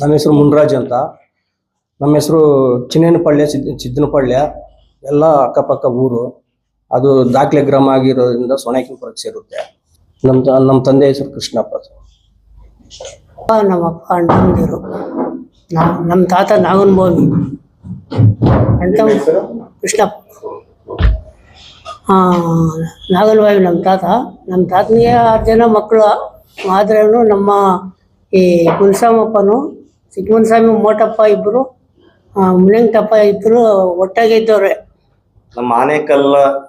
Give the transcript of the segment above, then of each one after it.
ನಮ್ಮ ಹೆಸರು ಮುನ್ರಾಜ್ ಅಂತ. ನಮ್ಮ ಹೆಸರು ಚಿನ್ನೇನಪಳ್ಳ್ಯ ಸಿದ್ ಸಿದ್ದನಪಳ್ಯ ಎಲ್ಲ ಅಕ್ಕಪಕ್ಕ ಊರು. ಅದು ದಾಖಲೆ ಗ್ರಾಮ ಆಗಿರೋದ್ರಿಂದ ಸೊಣೆಕಿನಪುರಕ್ಕೆ ಸೇರುತ್ತೆ. ನಮ್ಮ ನಮ್ಮ ತಂದೆ ಹೆಸರು ಕೃಷ್ಣಪ್ಪ ಅಪ್ಪ ನಮ್ಮಪ್ಪ ಅಣ್ಣಂದಿರು ನಾವು ನಮ್ಮ ತಾತ ನಾಗನಬೋನು ಅಣ್ಣ ಕೃಷ್ಣಪ್ಪ. ನಾಗನಬಾಯಿ ನಮ್ಮ ತಾತ. ನಮ್ಮ ತಾತನಿಗೆ ಆರು ಜನ ಮಕ್ಕಳು. ಆದ್ರೂ ನಮ್ಮ ಈ ಮುನ್ಸಾಮಪ್ಪನು ಚಿಕ್ಕ ಸ್ವಾಮಿ ಮೋಟಪ್ಪ ಇಬ್ರು ಮುನಿಂಗಪ್ಪ ಇಬ್ರು ಒಟ್ಟಾಗಿ ಇದ್ದವ್ರೆ. ನಮ್ಮ ಆನೇಕಲ್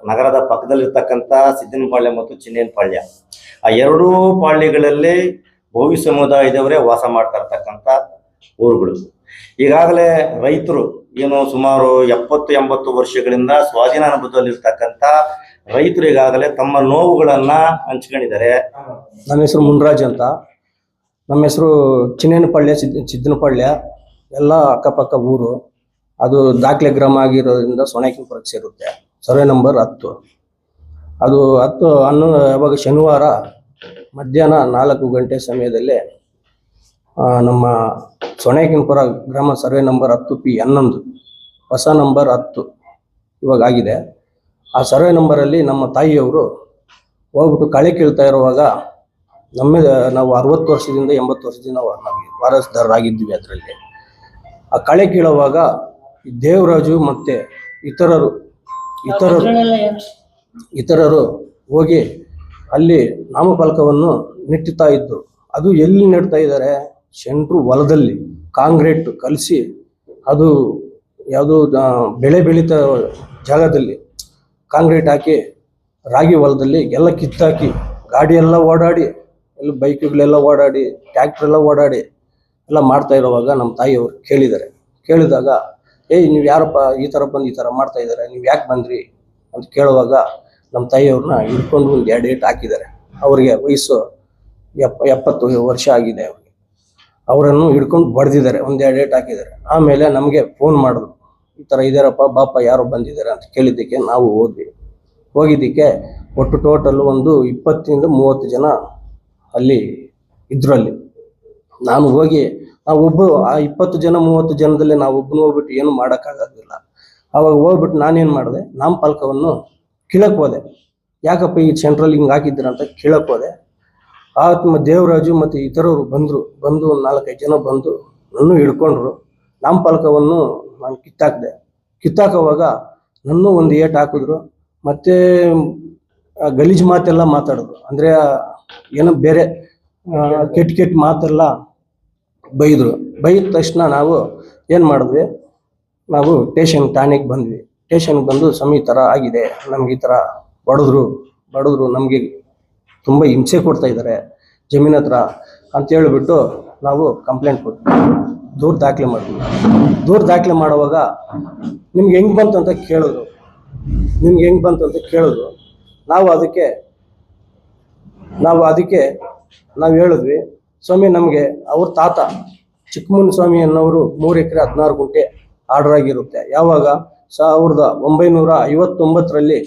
ನಗರದ ಪಕ್ಕದಲ್ಲಿರ್ತಕ್ಕಂಥ ಸಿದ್ದನಪಾಳ್ಯ ಮತ್ತು ಚಿನ್ನೇನಪಾಳ್ಯ ಆ ಎರಡೂ ಪಾಳ್ಯಗಳಲ್ಲಿ ಭೋವಿ ಸಮುದಾಯದವರೇ ವಾಸ ಮಾಡ್ತಾ ಇರ್ತಕ್ಕಂಥ ಊರುಗಳು. ಈಗಾಗಲೇ ರೈತರು ಏನು ಸುಮಾರು ಎಪ್ಪತ್ತು ಎಂಬತ್ತು ವರ್ಷಗಳಿಂದ ಸ್ವಾಧೀನ ಅನುಭವದಲ್ಲಿರ್ತಕ್ಕಂಥ ರೈತರು ಈಗಾಗಲೇ ತಮ್ಮ ನೋವುಗಳನ್ನ ಹಂಚ್ಕೊಂಡಿದ್ದಾರೆ. ನನ್ನ ಹೆಸರು ಮುನ್ರಾಜ್ ಅಂತ. ನಮ್ಮ ಹೆಸರು ಚಿನ್ನೇನಪಳ್ಯ ಸಿದ್ ಎಲ್ಲ ಅಕ್ಕಪಕ್ಕ ಊರು. ಅದು ದಾಖಲೆ ಗ್ರಾಮ ಆಗಿರೋದ್ರಿಂದ ಸೊಣೆಕಿನಪುರಕ್ಕೆ ಸೇರುತ್ತೆ. ಸರ್ವೆ ನಂಬರ್ ಹತ್ತು. ಅದು ಹತ್ತು ಹನ್ನೊ ಯಾವಾಗ ಶನಿವಾರ ಮಧ್ಯಾಹ್ನ ನಾಲ್ಕು ಗಂಟೆ ಸಮಯದಲ್ಲಿ ಆ, ನಮ್ಮ ಸೊಣೆಕಿನಪುರ ಗ್ರಾಮ ಸರ್ವೆ ನಂಬರ್ ಹತ್ತು ಪಿ ಹನ್ನೊಂದು ಹೊಸ ನಂಬರ್ ಹತ್ತು ಇವಾಗ ಆಗಿದೆ. ಆ ಸರ್ವೆ ನಂಬರಲ್ಲಿ ನಮ್ಮ ತಾಯಿಯವರು ಹೋಗ್ಬಿಟ್ಟು ಕಳೆ ಕೀಳ್ತಾ ಇರುವಾಗ ನಮ್ಮ ನಾವು ಅರವತ್ತು ವರ್ಷದಿಂದ ಎಂಬತ್ತು ವರ್ಷದಿಂದ ನಾವು ವಾರಸ್ದಾರರಾಗಿದ್ದೀವಿ ಅದರಲ್ಲಿ. ಆ ಕಳೆ ಕೀಳುವಾಗ ದೇವರಾಜು ಮತ್ತೆ ಇತರರು ಇತರರು ಇತರರು ಹೋಗಿ ಅಲ್ಲಿ ನಾಮಫಲಕವನ್ನು ನೆಟ್ಟುತ್ತಾ ಇದ್ರು. ಅದು ಎಲ್ಲಿ ನೆಡ್ತಾ ಇದ್ದಾರೆ? ಸೆಂಟ್ರು ಹೊಲದಲ್ಲಿ ಕಾಂಕ್ರೀಟ್ ಕಲಸಿ ಅದು ಯಾವುದು ಬೆಳೆ ಬೆಳೀತ ಜಾಗದಲ್ಲಿ ಕಾಂಕ್ರೀಟ್ ಹಾಕಿ ರಾಗಿ ಹೊಲದಲ್ಲಿ ಎಲ್ಲ ಕಿತ್ತಾಕಿ ಗಾಡಿ ಎಲ್ಲ ಓಡಾಡಿ ಎಲ್ಲ ಬೈಕ್ಗಳೆಲ್ಲ ಓಡಾಡಿ ಟ್ಯಾಕ್ಟ್ರೆಲ್ಲ ಓಡಾಡಿ ಎಲ್ಲ ಮಾಡ್ತಾ ಇರುವಾಗ ನಮ್ಮ ತಾಯಿಯವರು ಕೇಳಿದ್ದಾರೆ. ಕೇಳಿದಾಗ, ಏಯ್, ನೀವು ಯಾರಪ್ಪ ಈ ಥರ ಬಂದು ಈ ಥರ ಮಾಡ್ತಾ ಇದ್ದಾರೆ ನೀವು ಯಾಕೆ ಬಂದ್ರಿ? ಅಂತ ಕೇಳುವಾಗ ನಮ್ಮ ತಾಯಿಯವ್ರನ್ನ ಹಿಡ್ಕೊಂಡು ಒಂದು ಎರಡು ಏಟ್ ಹಾಕಿದ್ದಾರೆ. ಅವರಿಗೆ ವಯಸ್ಸು ಎಪ್ಪ, ಎಪ್ಪತ್ತು ವರ್ಷ ಆಗಿದೆ ಅವ್ರಿಗೆ. ಅವರನ್ನು ಹಿಡ್ಕೊಂಡು ಬಡ್ದಿದ್ದಾರೆ, ಒಂದು ಎರಡು ಏಟ್ ಹಾಕಿದ್ದಾರೆ. ಆಮೇಲೆ ನಮಗೆ ಫೋನ್ ಮಾಡಿದ್ರು, ಈ ಥರ ಇದಾರಪ್ಪ, ಬಾಪ ಯಾರೋ ಬಂದಿದ್ದಾರೆ ಅಂತ ಕೇಳಿದ್ದಕ್ಕೆ ನಾವು ಹೋದ್ವಿ. ಹೋಗಿದ್ದಕ್ಕೆ ಒಟ್ಟು ಟೋಟಲ್ ಒಂದು ಇಪ್ಪತ್ತಿಂದ ಮೂವತ್ತು ಜನ ಅಲ್ಲಿ ಇದ್ರಲ್ಲಿ. ನಾನು ಹೋಗಿ, ಆ ಒಬ್ಬ, ಆ ಇಪ್ಪತ್ತು ಜನ, ಮೂವತ್ತು ಜನದಲ್ಲಿ ನಾವು ಒಬ್ಬನು ಹೋಗ್ಬಿಟ್ಟು ಏನು ಮಾಡೋಕ್ಕಾಗೋದಿಲ್ಲ. ಅವಾಗ ಹೋಗ್ಬಿಟ್ಟು ನಾನೇನು ಮಾಡಿದೆ ನಾಮಫಲಕವನ್ನು ಕೀಳಕ್ ಹೋದೆ. ಯಾಕಪ್ಪ ಈ ಸೆಂಟ್ರಲ್ ಹಿಂಗೆ ಹಾಕಿದ್ದೀರ ಅಂತ ಕೀಳಕ್ ಹೋದೆ. ಆತ್ಮ ದೇವರಾಜು ಮತ್ತು ಇತರರು ಬಂದರು, ಬಂದು ನಾಲ್ಕೈದು ಜನ ಬಂದು ನನ್ನ ಹಿಡ್ಕೊಂಡ್ರು. ನಾಮಫಲಕವನ್ನು ನಾನು ಕಿತ್ತಾಕ್ದೆ. ಕಿತ್ತಾಕೋವಾಗ ನನ್ನೂ ಒಂದು ಏಟ್ ಹಾಕಿದ್ರು. ಮತ್ತು ಗಲೀಜು ಮಾತೆಲ್ಲ ಮಾತಾಡಿದ್ರು. ಅಂದರೆ ಏನೋ ಬೇರೆ ಕೆಟ್ಟ ಕೆಟ್ಟ ಮಾತೆಲ್ಲ ಬೈದರು. ಬೈದ ತಕ್ಷಣ ನಾವು ಏನು ಮಾಡಿದ್ವಿ? ನಾವು ಟೇಷನ್ ಠಾಣೆಗೆ ಬಂದ್ವಿ. ಟೇಷನ್ಗೆ ಬಂದು ಸಮಿ ಈ ಆಗಿದೆ. ನಮ್ಗೆ ಈ ಥರ ಬಡಿದ್ರು ಬಡಿದ್ರು ನಮಗೆ ತುಂಬ ಹಿಂಸೆ ಕೊಡ್ತಾ ಇದ್ದಾರೆ ಜಮೀನ್ ಹತ್ರ ಅಂತ ಹೇಳ್ಬಿಟ್ಟು ನಾವು ಕಂಪ್ಲೇಂಟ್ ಕೊಟ್ವಿ. ದೂರು ದಾಖಲೆ ಮಾಡಿದ್ವಿ ದೂರು ದಾಖಲೆ ಮಾಡುವಾಗ ನಿಮ್ಗೆ ಹೆಂಗೆ ಬಂತು ಅಂತ ಕೇಳಿದ್ರು. ನಿಮ್ಗೆ ಹೆಂಗೆ ಬಂತು ಅಂತ ಕೇಳಿದ್ರು. ನಾವು ಅದಕ್ಕೆ ನಾವು ಅದಕ್ಕೆ ನಾವು ಹೇಳಿದ್ವಿ, ಸ್ವಾಮಿ, ನಮಗೆ ಅವ್ರ ತಾತ ಚಿಕ್ಕಮ್ಮನ ಸ್ವಾಮಿ ಅನ್ನೋರು ಮೂರು ಎಕರೆ ಹದಿನಾರು ಗುಂಟೆ ಆರ್ಡರ್ ಆಗಿರುತ್ತೆ ಯಾವಾಗ ಸಾವಿರದ ಒಂಬೈನೂರ ಐವತ್ತೊಂಬತ್ತರಲ್ಲಿ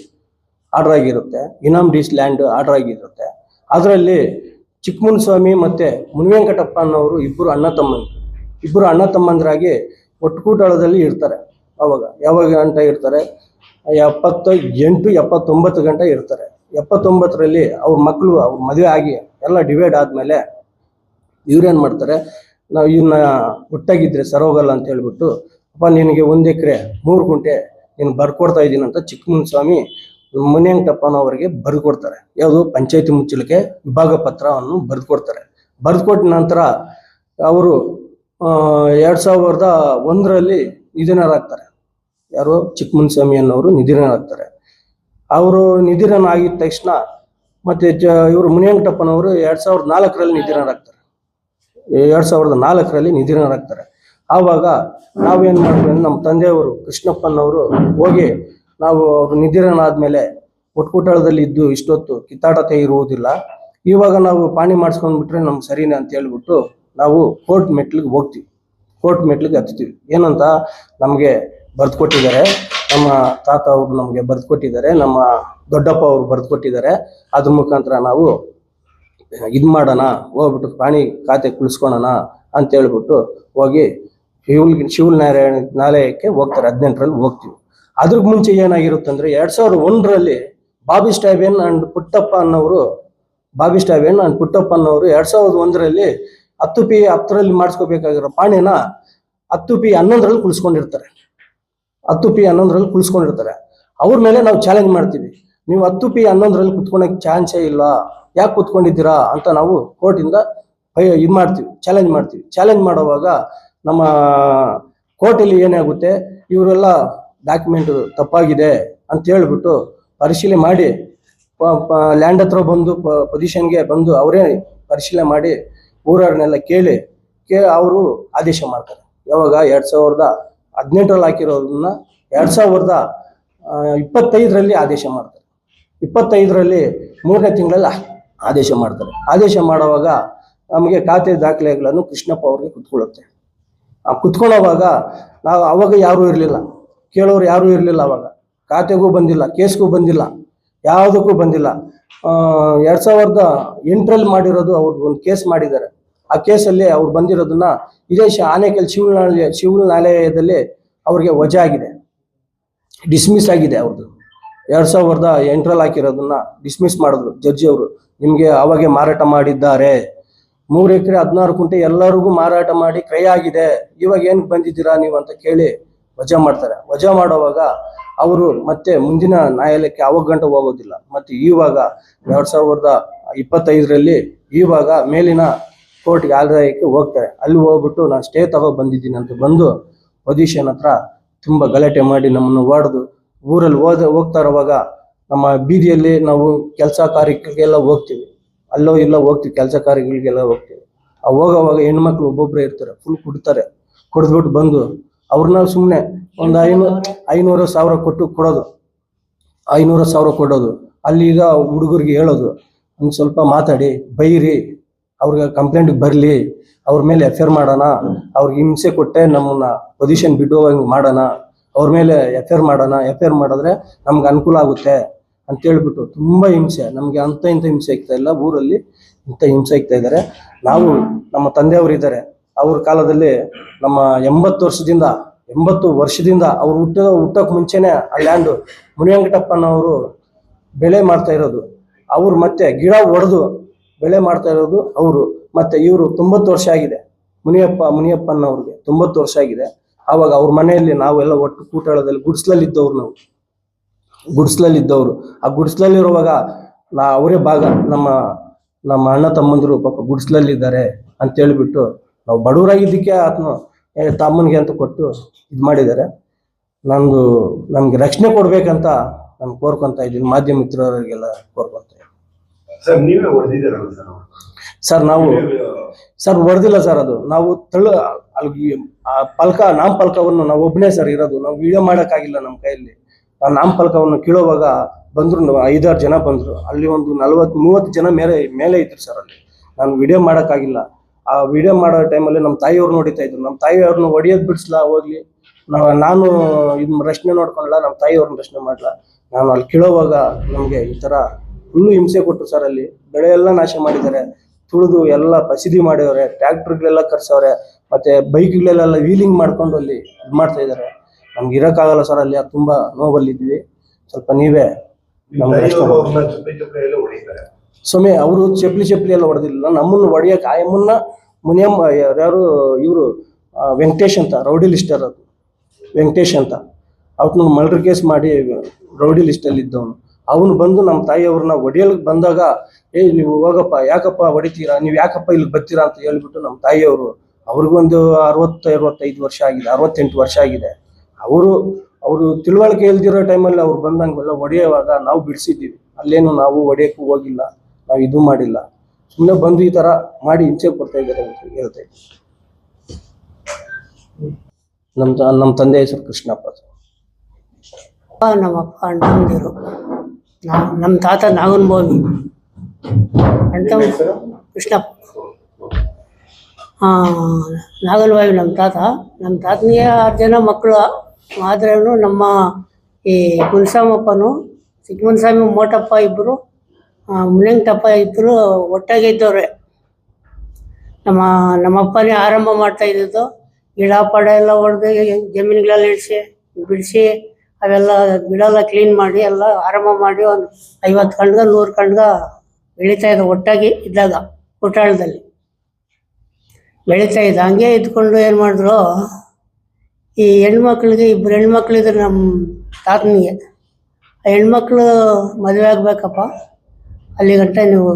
ಆರ್ಡರ್ ಆಗಿರುತ್ತೆ ಇನಾಮ್ ಡಿಸ್ ಲ್ಯಾಂಡ್ ಆರ್ಡರ್ ಆಗಿರುತ್ತೆ ಅದರಲ್ಲಿ ಚಿಕ್ಕಮ್ಮನ ಸ್ವಾಮಿ ಮತ್ತು ಮುನಿವೆಂಕಟಪ್ಪ ಅನ್ನೋರು ಇಬ್ಬರು ಅಣ್ಣ ತಮ್ಮಂದ್ರು. ಇಬ್ಬರು ಅಣ್ಣ ತಮ್ಮಂದರಾಗಿ ಒಟ್ಟುಕೂಟಳದಲ್ಲಿ ಇರ್ತಾರೆ ಅವಾಗ. ಯಾವಾಗ ಗಂಟೆ ಇರ್ತಾರೆ? ಎಪ್ಪತ್ತ, ಎಂಟು ಎಪ್ಪತ್ತೊಂಬತ್ತು ಗಂಟೆ ಇರ್ತಾರೆ. ಎಪ್ಪತ್ತೊಂಬತ್ತರಲ್ಲಿ ಅವ್ರ ಮಕ್ಕಳು ಅವ್ರ ಮದುವೆ ಆಗಿ ಎಲ್ಲ ಡಿವೈಡ್ ಆದಮೇಲೆ ಇವ್ರೇನು ಮಾಡ್ತಾರೆ? ನಾವು ಇವನ್ನ ಒಟ್ಟಾಗಿದ್ರೆ ಸರೋಗಲ್ಲ ಅಂತ ಹೇಳ್ಬಿಟ್ಟು, ಅಪ್ಪ, ನಿನಗೆ ಒಂದು ಎಕರೆ, ಮೂರು ಗುಂಟೆ ನೀನು ಬರ್ಕೊಡ್ತಾ ಇದ್ದೀನಿ ಅಂತ ಚಿಕ್ಕಮ್ಮನ ಸ್ವಾಮಿ ಮುನಿಯಂಕಪ್ಪನವರಿಗೆ ಬರ್ಕೊಡ್ತಾರೆ. ಯಾವುದು? ಪಂಚಾಯತಿ ಮುಚ್ಚಲಿಕ್ಕೆ ವಿಭಾಗ ಪತ್ರವನ್ನು ಬರೆದುಕೊಡ್ತಾರೆ ಬರೆದುಕೊಟ್ಟ ನಂತರ ಅವರು ಎರಡು ಸಾವಿರದ ಒಂದರಲ್ಲಿ ನಿಧನರಾಗ್ತಾರೆ. ಯಾರು? ಚಿಕ್ಕಮ್ಮನ ಸ್ವಾಮಿ ಅನ್ನೋರು ನಿಧನರಾಗ್ತಾರೆ. ಅವರು ನಿಧಿರನ ಆಗಿದ ತಕ್ಷಣ ಮತ್ತೆ ಜ, ಇವರು ಮುನಿಯಂಕಟಪ್ಪನವರು ಎರಡ್ ಸಾವಿರದ ನಾಲ್ಕರಲ್ಲಿ ನಿಧನರಾಗ್ತಾರೆ ಎರಡ್ ಸಾವಿರದ ನಾಲ್ಕರಲ್ಲಿ ನಿಧನರಾಗ್ತಾರೆ ಆವಾಗ ನಾವೇನ್ ಮಾಡ್ತೀವಿ ನಮ್ಮ ತಂದೆಯವರು ಕೃಷ್ಣಪ್ಪನವರು ಹೋಗಿ ನಾವು ಅವರು ನಿಧನರಾದ್ಮೇಲೆ ಒಟ್ಕುಟಳದಲ್ಲಿ ಇದ್ದು ಇಷ್ಟೊತ್ತು ಕಿತ್ತಾಟತೆ ಇರುವುದಿಲ್ಲ. ಇವಾಗ ನಾವು ಪಾಣಿ ಮಾಡಿಸ್ಕೊಂಡ್ಬಿಟ್ರೆ ನಮ್ಗೆ ಸರಿನೇ ಅಂತ ಹೇಳ್ಬಿಟ್ಟು ನಾವು ಕೋರ್ಟ್ ಮೆಟ್ಲಿಗೆ ಹೋಗ್ತೀವಿ. ಕೋರ್ಟ್ ಮೆಟ್ಲಿಗೆ ಹತ್ತೀವಿ. ಏನಂತ ನಮಗೆ ಬರ್ದು ಕೊಟ್ಟಿದ್ದಾರೆ. ನಮ್ಮ ತಾತ ಅವರು ನಮಗೆ ಬರ್ದು ಕೊಟ್ಟಿದ್ದಾರೆ ನಮ್ಮ ದೊಡ್ಡಪ್ಪ ಅವರು ಬರ್ದು ಕೊಟ್ಟಿದ್ದಾರೆ ಅದ್ರ ಮುಖಾಂತರ ನಾವು ಇದು ಮಾಡೋಣ, ಹೋಗ್ಬಿಟ್ಟು ಪ್ರಾಣಿ ಖಾತೆ ಕುಳಿಸ್ಕೊಳೋಣ ಅಂತ ಹೇಳ್ಬಿಟ್ಟು ಹೋಗಿ ಶಿವಲ್ ಶಿವಲ್ ನಾರಾಯಣ ನಾಲಯಕ್ಕೆ ಹೋಗ್ತಾರೆ, ಹದಿನೆಂಟರಲ್ಲಿ ಹೋಗ್ತೀವಿ. ಅದ್ರ ಮುಂಚೆ ಏನಾಗಿರುತ್ತೆ ಅಂದ್ರೆ ಎರಡ್ ಸಾವಿರದ ಒಂದರಲ್ಲಿ ಬಾಬಿ ಸ್ಟಾಬೇನ್ ಅಂಡ್ ಪುಟ್ಟಪ್ಪ ಅನ್ನೋರು, ಬಾಬಿ ಸ್ಟಾಬೇನ್ ಅಂಡ್ ಪುಟ್ಟಪ್ಪ ಅನ್ನೋರು ಎರಡ್ ಸಾವಿರದ ಒಂದರಲ್ಲಿ ಹತ್ತು ಪಿ ಹತ್ತರಲ್ಲಿ ಮಾಡಿಸ್ಕೋಬೇಕಾಗಿರೋ ಪಾಣಿನ ಹತ್ತು ಪಿ ಹನ್ನೊಂದರಲ್ಲಿ ಕುಳಿಸ್ಕೊಂಡಿರ್ತಾರೆ. ಹತ್ತು ಪಿ ಹನ್ನೊಂದರಲ್ಲಿ ಕುಳಿಸ್ಕೊಂಡಿರ್ತಾರೆ. ಅವ್ರ ಮೇಲೆ ನಾವು ಚಾಲೆಂಜ್ ಮಾಡ್ತೀವಿ. ನೀವು ಹತ್ತು ಪಿ ಹನ್ನೊಂದರಲ್ಲಿ ಕುತ್ಕೊಳಕ್ಕೆ ಚಾನ್ಸೇ ಇಲ್ಲ. ಯಾಕೆ ಕುತ್ಕೊಂಡಿದ್ದೀರಾ ಅಂತ ನಾವು ಕೋರ್ಟಿಂದ ಇದು ಮಾಡ್ತೀವಿ ಚಾಲೆಂಜ್ ಮಾಡ್ತೀವಿ. ಚಾಲೆಂಜ್ ಮಾಡುವಾಗ ನಮ್ಮ ಕೋರ್ಟಲ್ಲಿ ಏನಾಗುತ್ತೆ, ಇವರೆಲ್ಲ ಡಾಕ್ಯುಮೆಂಟ್ ತಪ್ಪಾಗಿದೆ ಅಂತ ಹೇಳ್ಬಿಟ್ಟು ಪರಿಶೀಲನೆ ಮಾಡಿ ಲ್ಯಾಂಡ್ ಹತ್ರ ಬಂದು ಪೊಸಿಷನ್ಗೆ ಬಂದು ಅವರೇ ಪರಿಶೀಲನೆ ಮಾಡಿ, ಊರವ್ರನ್ನೆಲ್ಲ ಕೇಳಿ, ಕೇ, ಅವರು ಆದೇಶ ಮಾಡ್ತಾರೆ. ಯಾವಾಗ ಎರಡು ಸಾವಿರದ ಹದಿನೆಂಟರಲ್ಲಿ ಹಾಕಿರೋದನ್ನ ಎರಡ್ ಸಾವಿರದ ಇಪ್ಪತ್ತೈದರಲ್ಲಿ ಆದೇಶ ಮಾಡ್ತಾರೆ. ಇಪ್ಪತ್ತೈದರಲ್ಲಿ ಮೂರನೇ ತಿಂಗಳಲ್ಲಿ ಆದೇಶ ಮಾಡ್ತಾರೆ. ಆದೇಶ ಮಾಡುವಾಗ ನಮಗೆ ಖಾತೆ ದಾಖಲೆಗಳನ್ನು ಕೃಷ್ಣಪ್ಪ ಅವ್ರಿಗೆ ಕುತ್ಕೊಳ್ಳುತ್ತೆ. ಆ, ಕುತ್ಕೊಳ್ಳೋವಾಗ ನಾವು ಅವಾಗ ಯಾರೂ ಇರಲಿಲ್ಲ. ಕೇಳೋರು ಯಾರೂ ಇರಲಿಲ್ಲ ಅವಾಗ. ಖಾತೆಗೂ ಬಂದಿಲ್ಲ, ಕೇಸ್ಗೂ ಬಂದಿಲ್ಲ, ಯಾವುದಕ್ಕೂ ಬಂದಿಲ್ಲ. ಎರಡ್ ಸಾವಿರದ ಎಂಟರಲ್ಲಿ ಮಾಡಿರೋದು ಅವ್ರದ್ದು ಒಂದು ಕೇಸ್ ಮಾಡಿದ್ದಾರೆ. ಆ ಕೇಸಲ್ಲಿ ಅವ್ರು ಬಂದಿರೋದನ್ನ ಇದೇ ಆನೇಕಲ್ ಶಿವನಾಲಯ ಶಿವನಾಲಯದಲ್ಲಿ ಅವ್ರಿಗೆ ವಜಾ ಆಗಿದೆ ಡಿಸ್ಮಿಸ್ ಆಗಿದೆ ಅವ್ರದ್ದು. ಎರಡ್ ಸಾವಿರದ ಎಂಟರಲ್ಲಿ ಹಾಕಿರೋದನ್ನ ಡಿಸ್ಮಿಸ್ ಮಾಡಿದ್ರು ಜಡ್ಜಿ ಅವರು. ನಿಮ್ಗೆ ಅವಾಗೆ ಮಾರಾಟ ಮಾಡಿದ್ದಾರೆ. ಮೂರು ಎಕರೆ ಹದಿನಾರು ಕುಂಟೆ ಎಲ್ಲರಿಗೂ ಮಾರಾಟ ಮಾಡಿ ಕ್ರಯ ಆಗಿದೆ. ಇವಾಗ ಏನ್ ಬಂದಿದ್ದೀರಾ ನೀವು ಅಂತ ಕೇಳಿ ವಜಾ ಮಾಡ್ತಾರೆ. ವಜಾ ಮಾಡುವಾಗ ಅವರು ಮತ್ತೆ ಮುಂದಿನ ನ್ಯಾಯಾಲಯಕ್ಕೆ ಅವಾಗ ಗಂಟ ಹೋಗೋದಿಲ್ಲ. ಮತ್ತೆ ಇವಾಗ ಎರಡ್ ಸಾವಿರದ ಇಪ್ಪತ್ತೈದರಲ್ಲಿ ಇವಾಗ ಮೇಲಿನ ಕೋರ್ಟ್ಗೆ ಆದಾಯಕ್ಕೆ ಹೋಗ್ತಾರೆ. ಅಲ್ಲಿ ಹೋಗ್ಬಿಟ್ಟು ನಾನು ಸ್ಟೇ ತಗೋ ಬಂದಿದ್ದೀನಿ ಅಂತ ಬಂದು ಪೊಸಿಷನ್ ಹತ್ರ ತುಂಬಾ ಗಲಾಟೆ ಮಾಡಿ ನಮ್ಮನ್ನು ಹೊಡೆದು ಊರಲ್ಲಿ ಹೋದ, ಹೋಗ್ತಾ ಇರುವಾಗ ನಮ್ಮ ಬೀದಿಯಲ್ಲಿ ನಾವು ಕೆಲಸ ಕಾರ್ಯಗಳಿಗೆಲ್ಲ ಹೋಗ್ತೀವಿ. ಅಲ್ಲೋ ಇಲ್ಲ ಹೋಗ್ತೀವಿ, ಕೆಲಸ ಕಾರ್ಯಗಳಿಗೆಲ್ಲ ಹೋಗ್ತೀವಿ. ಆ ಹೋಗೋವಾಗ ಹೆಣ್ಮಕ್ಳು ಒಬ್ಬೊಬ್ರೆ ಇರ್ತಾರೆ ಫುಲ್ ಕುಡ್ತಾರೆ. ಕುಡಿದ್ಬಿಟ್ಟು ಬಂದು ಅವ್ರನ್ನ ಸುಮ್ಮನೆ ಒಂದು ಐನೂರು ಐನೂರು ಸಾವಿರ ಕೊಟ್ಟು ಕೊಡೋದು. ಐನೂರು ಸಾವಿರ ಕೊಡೋದು. ಅಲ್ಲಿ ಈಗ ಹುಡುಗರಿಗೆ ಹೇಳೋದು, ಒಂದು ಸ್ವಲ್ಪ ಮಾತಾಡಿ, ಬೈರಿ ಅವ್ರಿಗೆ ಕಂಪ್ಲೇಂಟ್ ಬರಲಿ, ಅವ್ರ ಮೇಲೆ ಎಫ್ ಆರ್ ಮಾಡೋಣ, ಅವ್ರಿಗೆ ಹಿಂಸೆ ಕೊಟ್ಟೆ ನಮ್ಮನ್ನ ಪೊಸಿಷನ್ ಹಂಗೆ ಮಾಡೋಣ, ಅವ್ರ ಮೇಲೆ ಎಫ್ ಐ ಆರ್ ಮಾಡೋಣ ಎಫ್ ಐ ಆರ್ ಮಾಡಿದ್ರೆ ನಮ್ಗೆ ಅನುಕೂಲ ಆಗುತ್ತೆ ಅಂತ ಹೇಳ್ಬಿಟ್ಟು ತುಂಬಾ ಹಿಂಸೆ, ನಮಗೆ ಅಂತ ಇಂಥ ಹಿಂಸೆ ಆಗ್ತಾ ಇಲ್ಲ, ಊರಲ್ಲಿ ಇಂಥ ಹಿಂಸೆ ಆಗ್ತಾ ಇದ್ದಾರೆ ನಾವು ನಮ್ಮ ತಂದೆಯವರು ಇದ್ದಾರೆ ಅವ್ರ ಕಾಲದಲ್ಲಿ ನಮ್ಮ ಎಂಬತ್ತು ವರ್ಷದಿಂದ ಎಂಬತ್ತು ವರ್ಷದಿಂದ ಅವ್ರು ಹುಟ್ಟ ಹುಟ್ಟಕ್ ಮುಂಚೆನೆ ಆ ಲ್ಯಾಂಡ್ ಮುನಿವೆಂಕಟಪ್ಪನವರು ಬೆಳೆ ಮಾಡ್ತಾ ಇರೋದು. ಅವ್ರು ಮತ್ತೆ ಗಿಡ ಒಡೆದು ಬೆಳೆ ಮಾಡ್ತಾ ಇರೋದು ಅವರು. ಮತ್ತೆ ಇವರು ತೊಂಬತ್ತು ವರ್ಷ ಆಗಿದೆ. ಮುನಿಯಪ್ಪ, ಮುನಿಯಪ್ಪನವ್ರಿಗೆ ತೊಂಬತ್ತು ವರ್ಷ ಆಗಿದೆ. ಆವಾಗ ಅವ್ರ ಮನೆಯಲ್ಲಿ ನಾವೆಲ್ಲ ಒಟ್ಟು ಕೂಟಾಳದಲ್ಲಿ ಗುಡ್ಸ್ಲಲ್ಲಿ ಇದ್ದವ್ರು ನಾವು. ಗುಡ್ಸ್ಲಲ್ಲಿ ಇದ್ದವರು. ಆ ಗುಡ್ಸ್ಲಲ್ಲಿ ಇರುವಾಗ ನಾ ಅವರೇ ಭಾಗ. ನಮ್ಮ ನಮ್ಮ ಅಣ್ಣ ತಮ್ಮಂದಿರು ಪಾಪ ಗುಡ್ಸ್ಲಲ್ಲಿ ಇದ್ದಾರೆ ಅಂತ ಹೇಳ್ಬಿಟ್ಟು ನಾವು ಬಡವರಾಗಿದ್ದಕ್ಕೆ ಆತನು ತಮ್ಮನಿಗೆ ಅಂತ ಕೊಟ್ಟು ಇದು ಮಾಡಿದ್ದಾರೆ. ನಂದು ನಮ್ಗೆ ರಕ್ಷಣೆ ಕೊಡ್ಬೇಕಂತ ನಾನು ಕೋರ್ಕೊಂತ ಇದ್ದೀನಿ. ಮಾಧ್ಯಮ ಮಿತ್ರರಿಗೆಲ್ಲ ಕೋರ್ಕೊಂತ ಇದ್ದೀನಿ. ಸರ್ ನೀವೇ ಹೊಡೆದಿದ್ದೀರಲ್ಲ ಸರ್ ಸರ್ ನಾವು ಸರ್ ಹೊಡೆದಿಲ್ಲ ಸರ್ ಅದು. ನಾವು ತಳ್ಳು ಅಲ್ಲಿ ಆ ಫಲಕ ನಾಮಫಲಕವನ್ನು ನಾವು ಒಬ್ಬನೇ ಸರ್ ಇರೋದು. ನಾವು ವಿಡಿಯೋ ಮಾಡೋಕ್ಕಾಗಿಲ್ಲ ನಮ್ಮ ಕೈಯಲ್ಲಿ. ಆ ನಾಮಫಲಕವನ್ನು ಕೀಳೋವಾಗ ಬಂದ್ರು ಐದಾರು ಜನ ಬಂದ್ರು. ಅಲ್ಲಿ ಒಂದು ನಲ್ವತ್ ಮೂವತ್ತು ಜನ ಮೇಲೆ ಮೇಲೆ ಇದ್ರು ಸರ್ ಅಲ್ಲಿ. ನಾನು ವಿಡಿಯೋ ಮಾಡೋಕ್ಕಾಗಿಲ್ಲ. ಆ ವಿಡಿಯೋ ಮಾಡೋ ಟೈಮಲ್ಲಿ ನಮ್ಮ ತಾಯಿಯವ್ರು ನೋಡಿತಾ ಇದ್ರು. ನಮ್ಮ ತಾಯಿಯವ್ರನ್ನ ಹೊಡಿಯೋದು ಬಿಡಿಸ್ಲಾ ಹೋಗ್ಲಿ. ನಾವು ನಾನು ಇದು ರಚನೆ ನೋಡ್ಕೊಂಡ್ಲ ನಮ್ಮ ತಾಯಿಯವ್ರನ್ನ ರಚನೆ ಮಾಡ್ಲಾ. ನಾನು ಅಲ್ಲಿ ಕೀಳೋವಾಗ ನಮಗೆ ಈ ಥರ ಫುಲ್ಲು ಹಿಂಸೆ ಕೊಟ್ಟರು ಸರ್ ಅಲ್ಲಿ. ಬೆಳೆ ಎಲ್ಲ ನಾಶ ಮಾಡಿದ್ದಾರೆ. ತುಳಿದು ಎಲ್ಲ ಪಸಿದಿ ಮಾಡಿದವ್ರೆ ಟ್ರ್ಯಾಕ್ಟರ್ಗಳೆಲ್ಲ ಕರ್ಸವ್ರೆ ಮತ್ತೆ ಬೈಕ್ಗಳೆಲ್ಲ ವೀಲಿಂಗ್ ಮಾಡ್ಕೊಂಡು ಅಲ್ಲಿ ಇದು ಮಾಡ್ತಾ ಇದ್ದಾರೆ. ನಮ್ಗೆ ಇರೋಕ್ಕಾಗಲ್ಲ ಸರ್ ಅಲ್ಲಿ ಅದು ತುಂಬಾ ನೋವಲ್ಲಿದ್ವಿ ಸ್ವಲ್ಪ ನೀವೇ ಸೊಮೆ ಅವರು ಚಪ್ಲಿ ಚಪ್ಲಿ ಎಲ್ಲ ಹೊಡೆದಿಲ್ಲ. ನಮ್ಮನ್ನು ಹೊಡಿಯಕ್ಕೆ ಆಯಮ್ಮನ್ನ ಮುನಿಯಮ್ಮ ಯಾರು ಇವರು ವೆಂಕಟೇಶ್ ಅಂತ ರೌಡಿ ಲಿಸ್ಟರ್ ಅದು. ವೆಂಕಟೇಶ್ ಅಂತ. ಅವತ್ತು ಮರ್ಡರ್ ಕೇಸ್ ಮಾಡಿ ರೌಡಿ ಲಿಸ್ಟಲ್ಲಿ ಇದ್ದವನು ಅವನು ಬಂದು ನಮ್ಮ ತಾಯಿಯವ್ರನ್ನ ಹೊಡಿಯಲಿಕ್ಕೆ ಬಂದಾಗ, ಏ, ನೀವು ಹೋಗಪ್ಪ, ಯಾಕಪ್ಪ ಹೊಡಿತೀರಾ? ನೀವು ಯಾಕಪ್ಪ ಇಲ್ಲಿ ಬರ್ತೀರಾ? ಅಂತ ಹೇಳ್ಬಿಟ್ಟು ನಮ್ಮ ತಾಯಿಯವರು ಅವ್ರಿಗೊಂದು ಅರವತ್ತು, ಅರವತ್ತೈದು ವರ್ಷ ಆಗಿದೆ, ಅರವತ್ತೆಂಟು ವರ್ಷ ಆಗಿದೆ. ಅವರು ಅವರು ತಿಳುವಳಿಕೆ ಇಲ್ದಿರೋ ಟೈಮಲ್ಲಿ ಅವ್ರು ಬಂದಂಗೆಲ್ಲ ಒಡೆಯುವಾಗ ನಾವು ಬಿಡಿಸಿದ್ದೀವಿ. ಅಲ್ಲೇನು ನಾವು ಒಡೆಯಕ್ಕೂ ಹೋಗಿಲ್ಲ, ನಾವು ಇದು ಮಾಡಿಲ್ಲ. ಸುಮ್ಮನೆ ಬಂದು ಈ ತರ ಮಾಡಿ ಹಿಂಸೆ ಕೊಡ್ತಾ ಇದ್ದಾರೆ ಅಂತ ಹೇಳ್ತಾ ಇದ್ದೀವಿ ನಮ್ಮ ನಮ್ಮ ತಂದೆ ಹೆಸರು ಕೃಷ್ಣಪ್ಪ ನಮ್ಮಪ್ಪ ಅಣ್ಣಂದಿರು. ನಾವು ನಮ್ಮ ತಾತ ನಾಗನ್ ಬೋವಿ ಅಂತ ಕೃಷ್ಣ. ನಾಗನ್ ನಾಗಲ್ವಾಯಿ ನಮ್ಮ ತಾತ. ನಮ್ಮ ತಾತನಿಗೆ ಆರು ಜನ ಮಕ್ಕಳು ಆದ್ರೂ ನಮ್ಮ ಈ ಮುನ್ಸಾಮಪ್ಪನು ಚಿಕ್ಕಮನ್ಸ್ವಾಮಿ ಮೋಟಪ್ಪ ಇಬ್ಬರು ಮುನಿಂಗಟಪ್ಪ ಇಬ್ಬರು ಒಟ್ಟಾಗೆ ಇದ್ದವ್ರೆ. ನಮ್ಮ ನಮ್ಮಪ್ಪನೇ ಆರಂಭ ಮಾಡ್ತಾ ಇದ್ದಿದ್ದು. ಗಿಡ ಪಡ ಎಲ್ಲ ಹೊಡೆದು ಜಮೀನುಗಳೆಲ್ಲ ಇಳಿಸಿ ಬಿಡಿಸಿ ಅವೆಲ್ಲ ಗಿಡ ಕ್ಲೀನ್ ಮಾಡಿ ಎಲ್ಲ ಆರಂಭ ಮಾಡಿ ಒಂದು ಐವತ್ತು ಕಣ್ಗ ನೂರು ಕಣ್ಗ ಬೆಳೀತಾ ಇದ್ದ ಒಟ್ಟಾಗಿ ಇದ್ದಾಗ ಕುಟಾಳದಲ್ಲಿ ಬೆಳೀತಾ ಇದ್ದ. ಹಂಗೆ ಇದ್ಕೊಂಡು ಏನು ಮಾಡಿದ್ರು, ಈ ಹೆಣ್ಮಕ್ಳಿಗೆ ಇಬ್ಬರು ಹೆಣ್ಮಕ್ಳಿದ್ರು ನಮ್ಮ ತಾತನಿಗೆ. ಆ ಹೆಣ್ಮಕ್ಳು ಮದುವೆ ಆಗಬೇಕಪ್ಪ. ಅಲ್ಲಿ ಗಂಟ ನೀವು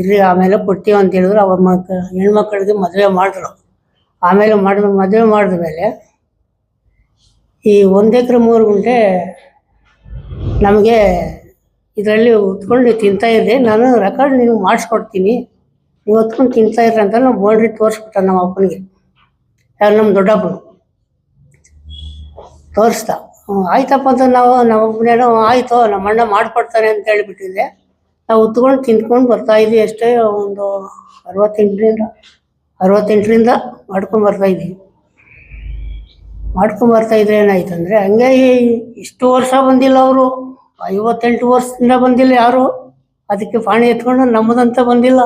ಇರ್ರಿ, ಆಮೇಲೆ ಕೊಡ್ತೀವಿ ಅಂತ ಹೇಳಿದ್ರು. ಅವ್ರ ಮಕ್, ಹೆಣ್ಮಕ್ಳಿಗೆ ಮದುವೆ ಮಾಡಿದ್ರು. ಆಮೇಲೆ ಮಾಡಿದ ಮದುವೆ ಮಾಡಿದ ಮೇಲೆ ಈ ಒಂದು ಎಕರೆ ಮೂರು ಗುಂಟೆ ನಮಗೆ ಇದರಲ್ಲಿ ಉತ್ಕೊಂಡು ತಿಂತಾ ಇದೆ ನಾನು ರೆಕಾರ್ಡ್ ನೀವು ಮಾಡಿಸ್ಕೊಡ್ತೀನಿ. ನೀವು ಹೊತ್ಕೊಂಡು ತಿಂತಾ ಇರ್ರಿ ಅಂತ ನಾವು ಬೋಲ್ಡ್ರಿ ತೋರಿಸ್ಬಿಟ್ಟ ನಮ್ಮ ಅಪ್ಪನಿಗೆ. ಯಾರು ನಮ್ಮ ದೊಡ್ಡಪ್ಪನು. ತೋರಿಸ್ದ. ಆಯ್ತಪ್ಪ ಅಂತ ನಾವು ನಮ್ಮ ಅಪ್ಪನೇನೋ ಆಯಿತು, ನಮ್ಮ ಅಣ್ಣ ಮಾಡಿಕೊಡ್ತಾನೆ ಅಂತ ಹೇಳಿಬಿಟ್ಟಿದ್ದೆ. ನಾವು ಉತ್ಕೊಂಡು ತಿಂದ್ಕೊಂಡು ಬರ್ತಾ ಇದ್ವಿ ಅಷ್ಟೇ, ಒಂದು ಅರವತ್ತೆಂಟರಿಂದ ಅರವತ್ತೆಂಟರಿಂದ ಮಾಡ್ಕೊಂಡು ಬರ್ತಾ ಇದ್ವಿ. ಮಾಡ್ಕೊಂಡು ಬರ್ತಾ ಇದ್ರೆ ಏನಾಯ್ತು ಅಂದರೆ ಹಂಗೆ ಇಷ್ಟು ವರ್ಷ ಬಂದಿಲ್ಲ ಅವರು, ಐವತ್ತೆಂಟು ವರ್ಷದಿಂದ ಬಂದಿಲ್ಲ ಯಾರು. ಅದಕ್ಕೆ ಪಾಣಿ ಎತ್ಕೊಂಡು ನಮ್ಮದಂತ ಬಂದಿಲ್ಲ.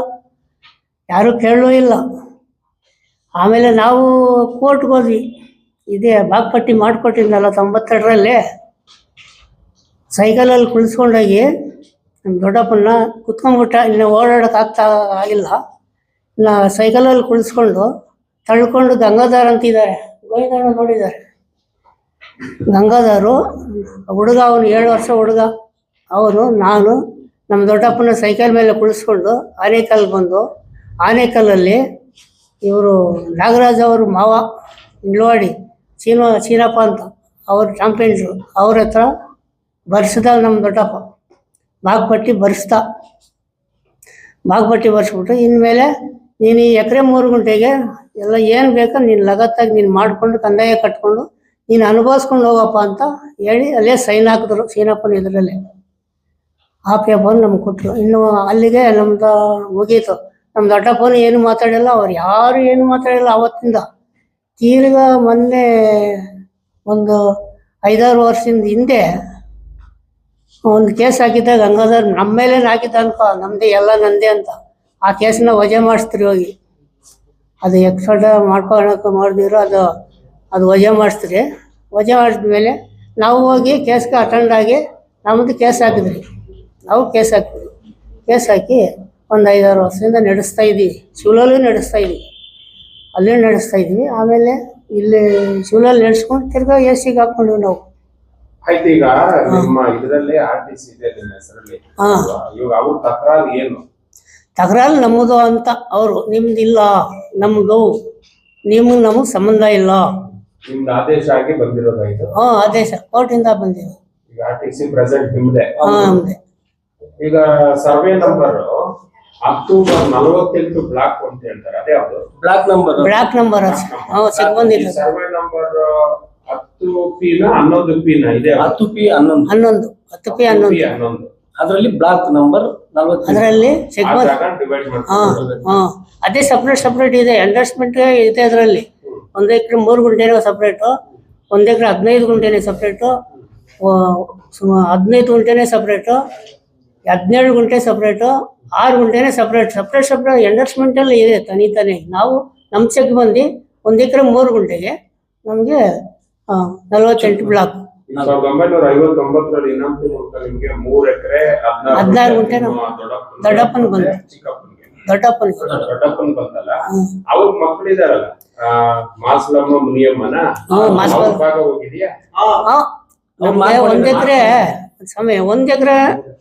ಯಾರು ಕೇಳಲೂ ಇಲ್ಲ. ಆಮೇಲೆ ನಾವು ಕೋರ್ಟ್ಗೆ ಹೋದ್ವಿ. ಇದೇ ಬಾಗ್ಪಟ್ಟಿ ಮಾಡಿಕೊಟ್ಟಿದ್ನಲ್ಲ ತೊಂಬತ್ತೆರಡರಲ್ಲಿ. ಸೈಕಲಲ್ಲಿ ಕುಳಿಸ್ಕೊಂಡೋಗಿ ನಮ್ಮ ದೊಡ್ಡಪ್ಪನ ಕುತ್ಕೊಂಡ್ಬಿಟ್ಟ, ಇನ್ನು ಓಡಾಡೋಕೆ ಆಗ್ತಾ ಆಗಿಲ್ಲ. ಇನ್ನು ಸೈಕಲಲ್ಲಿ ಕುಳಿಸ್ಕೊಂಡು ತಳ್ಕೊಂಡು ಗಂಗಾಧರ್ ಅಂತಿದ್ದಾರೆ. ಗೋವಿಂದಣ್ಣ ನೋಡಿದ್ದಾರೆ. ಗಂಗಾಧರು, ಹುಡುಗ ಅವನು ಏಳು ವರ್ಷ ಹುಡುಗ. ಅವನು, ನಾನು, ನಮ್ಮ ದೊಡ್ಡಪ್ಪನ ಸೈಕಲ್ ಮೇಲೆ ಕುಳಿಸ್ಕೊಂಡು ಆನೇಕಲ್ ಬಂದು, ಆನೇಕಲ್ಲಲ್ಲಿ ಇವರು ನಾಗರಾಜ್ ಅವರು ಮಾವ, ನಿಲ್ವಾಡಿ, ಚೀನೋ, ಚೀನಪ್ಪ ಅಂತ ಅವ್ರ ಚಾಂಪಿಯನ್ಸು. ಅವ್ರ ಹತ್ರ ಬರ್ಸಿದ ನಮ್ಮ ದೊಡ್ಡಪ್ಪ. ಬಾಗ್ಪಟ್ಟಿ ಬರ್ಸ್ದ. ಬಾಗ್ಪಟ್ಟಿ ಬರ್ಸ್ಬಿಟ್ಟು ಇನ್ಮೇಲೆ ನೀನು ಈ ಎಕರೆ ಮೂರು ಗುಂಟೆಗೆ ಎಲ್ಲ ಏನು ಬೇಕೋ ನೀನು ಲಗತ್ತಾಗಿ ನೀನು ಮಾಡಿಕೊಂಡು ಕಂದಾಯ ಕಟ್ಕೊಂಡು ನೀನು ಅನುಭವಿಸ್ಕೊಂಡು ಹೋಗಪ್ಪ ಅಂತ ಹೇಳಿ ಅಲ್ಲೇ ಸೈನ್ ಹಾಕಿದ್ರು ಸೀನಪ್ಪನ ಇದರಲ್ಲೇ. ಆ ಪೇಪರ್ ನಮ್ಗೆ ಕೊಟ್ಟರು ಇನ್ನು ಅಲ್ಲಿಗೆ ನಮ್ದು ಮುಗೀತು. ನಮ್ಮ ಫೋನ್ ಏನು ಮಾತಾಡಿಲ್ಲ, ಅವ್ರು ಯಾರು ಏನು ಮಾತಾಡಿಲ್ಲ ಅವತ್ತಿಂದ. ತೀರ್ಗ ಮೊನ್ನೆ ಒಂದು ಐದಾರು ವರ್ಷದಿಂದ ಹಿಂದೆ ಒಂದು ಕೇಸ್ ಹಾಕಿದ್ದ ಗಂಗಾಧರ್ ನಮ್ಮ ಮೇಲೆ ಹಾಕಿದ್ದ ಅನ್ಕೋ, ನಮ್ದೇ ಎಲ್ಲ ನಂದೇ ಅಂತ. ಆ ಕೇಸನ್ನ ವಜೆ ಮಾಡಿಸ್ತೀರಿ ಹೋಗಿ. ಅದು ಎಕ್ಸ್ಪರ್ಟ್ ಮಾಡ್ಕೊಳಕ್ಕೆ ಮಾಡಿದ್ರು ಅದು ಅದು ವಜೆ ಮಾಡಿಸ್ತೀರಿ ವಜೆ ಮಾಡಿದ್ಮೇಲೆ ನಾವು ಹೋಗಿ ಕೇಸ್ಗೆ ಅಟೆಂಡ್ ಆಗಿ ನಮ್ಮದು ಕೇಸ್ ಹಾಕಿದ್ರಿ ನಾವು ಕೇಸ್ ಹಾಕಿದ್ವಿ. ಕೇಸ್ ಹಾಕಿ ಒಂದು ಐದಾರು ವರ್ಷದಿಂದ ನಡೆಸ್ತಾ ಇದ್ವಿ. ಶಿವಲಲ್ಲೂ ನಡೆಸ್ತಾ ಇದ್ವಿ. ಅಲ್ಲೇ ನಡೆಸ್ತಾ ಇದ್ವಿ. ಆಮೇಲೆ ಇಲ್ಲಿ ಶಿವಲಲ್ಲಿ ನಡೆಸ್ಕೊಂಡು ತಿರ್ಗಾ ಎ ಸಿಗೆ ಹಾಕ್ಕೊಂಡ್ವಿ ನಾವು. ಆಯ್ತು ಈಗ ನಿಮ್ಮ ಇದರಲ್ಲಿ ಆರ್ ಟಿ ಸಿ ಇದೆ ನಿಮ್ಮ ಹೆಸರಲ್ಲಿ? ಇವಾಗ ಅವ್ರ ತಕರಾರು ಏನು? ತಕರಾರು ನಮ್ಮದು ಅಂತ ಅವರು ನಿಮ್ದಿಲ್ಲ ನಮ್ಮದು ನಿಮ್ಗೆ ನಮಗೆ ಸಂಬಂಧ ಇಲ್ಲ. ನಿಮ್ದು ಆದೇಶ ಆಗಿ ಬಂದಿರೋದಾಯ್ತು. ಹ್ಞೂ ಆದೇಶ ಕೋರ್ಟಿಂದ ಬಂದಿದೆ. ಈಗ ಆರ್ ಟಿ ಸಿ ಪ್ರೆಸೆಂಟ್ ನಿಮ್ದೆ. ಹಾ ನಮ್ದೆ. ಈಗ ಸರ್ವೆ ನಂಬರ್ ಅಕ್ಟೋಬರ್ ನಲವತ್ತೆಂಟು ಬ್ಲಾಕ್ ಅಂತ ಹೇಳ್ತಾರೆ ಅದೇ ಯಾವ್ದು? Block number. ಬ್ಲಾಕ್ ನಂಬರ್ ಸಿಗ್ಬಂದಿಲ್ಲ ಸರ್ವೆ ನಂಬರ್ ಹತ್ತು ಪಿನ ಹನ್ನೊಂದು ಪಿನ ಇದೆ? ಹತ್ತು ಪಿ ಹನ್ನೊಂದು. ಹನ್ನೊಂದು ಹತ್ತು ಪಿ ಹನ್ನೊಂದು. P ಹನ್ನೊಂದು. ಅದರಲ್ಲಿ ಬ್ಲಾಕ್ ನಂಬರ್ ಅದರಲ್ಲಿ ಸಿಗ್ಬಂದ್. ಹಾಂ ಅದೇ ಸಪ್ರೇಟ್ ಸಪ್ರೇಟ್ ಇದೆ. ಎಂಡರ್ಸ್ಮೆಂಟ್ ಇದೆ ಅದರಲ್ಲಿ. ಒಂದ್ ಎಕರೆ ಮೂರು ಗುಂಟೆನೇ ಸಪ್ರೇಟು ಒಂದ್ ಎಕರೆ ಹದಿನೈದು ಗುಂಟೆನೇ ಸಪ್ರೇಟು ಹದಿನೈದು ಗುಂಟೆನೇ ಸಪ್ರೇಟು ಹದಿನೇಳು ಗುಂಟೆ ಸಪ್ರೇಟು ಆರು ಗುಂಟೆನೇ ಸಪ್ರೇಟ್ ಸಪ್ರೇಟ್ ಸಪ್ರೇಟ್ ಎಂಡರ್ಸ್ಮೆಂಟಲ್ಲಿ ಇದೆ ತನಿ ತಾನೇ. ನಾವು ನಮ್ಮ ಚೆಕ್ ಬಂದು ಒಂದು ಎಕರೆ ಮೂರು ಗುಂಟೆಗೆ ನಮಗೆ ನಲವತ್ತೆಂಟು ಬ್ಲಾಕ್ ಸಾವಿರದ ಒಂಬೈನೂರ ಐವತ್ತೊಂಬತ್ತರಲ್ಲಿ ಇನ್ನೊಂದು ಮೂಲಕ ನಿಮ್ಗೆ ಮೂರ್ ಎಕರೆ ಹದಿನಾರು ಗುಂಟೆ ನಮ್ಮ ದೊಡ್ಡಪ್ಪನ್ಗೆ ಬಂತು. ಚಿಕ್ಕಪ್ಪನಿಗೆ. ದೊಡ್ಡಪ್ಪನಿಗೆ ದೊಡ್ಡಪ್ಪನ್ ಬಂತಲ್ಲ. ಅವ್ರ ಮಕ್ಕಳಿದಾರಲ್ಲ ಆ, ಮಾಸ್ಲಮ್ಮ ಮುನಿಯಮ್ಮನ. ಭಾಗ ಹೋಗಿದ್ಯಾ? ಒಂದ್ ಎಕರೆ ಸಮಯ ಒಂದ್ ಎಕರೆ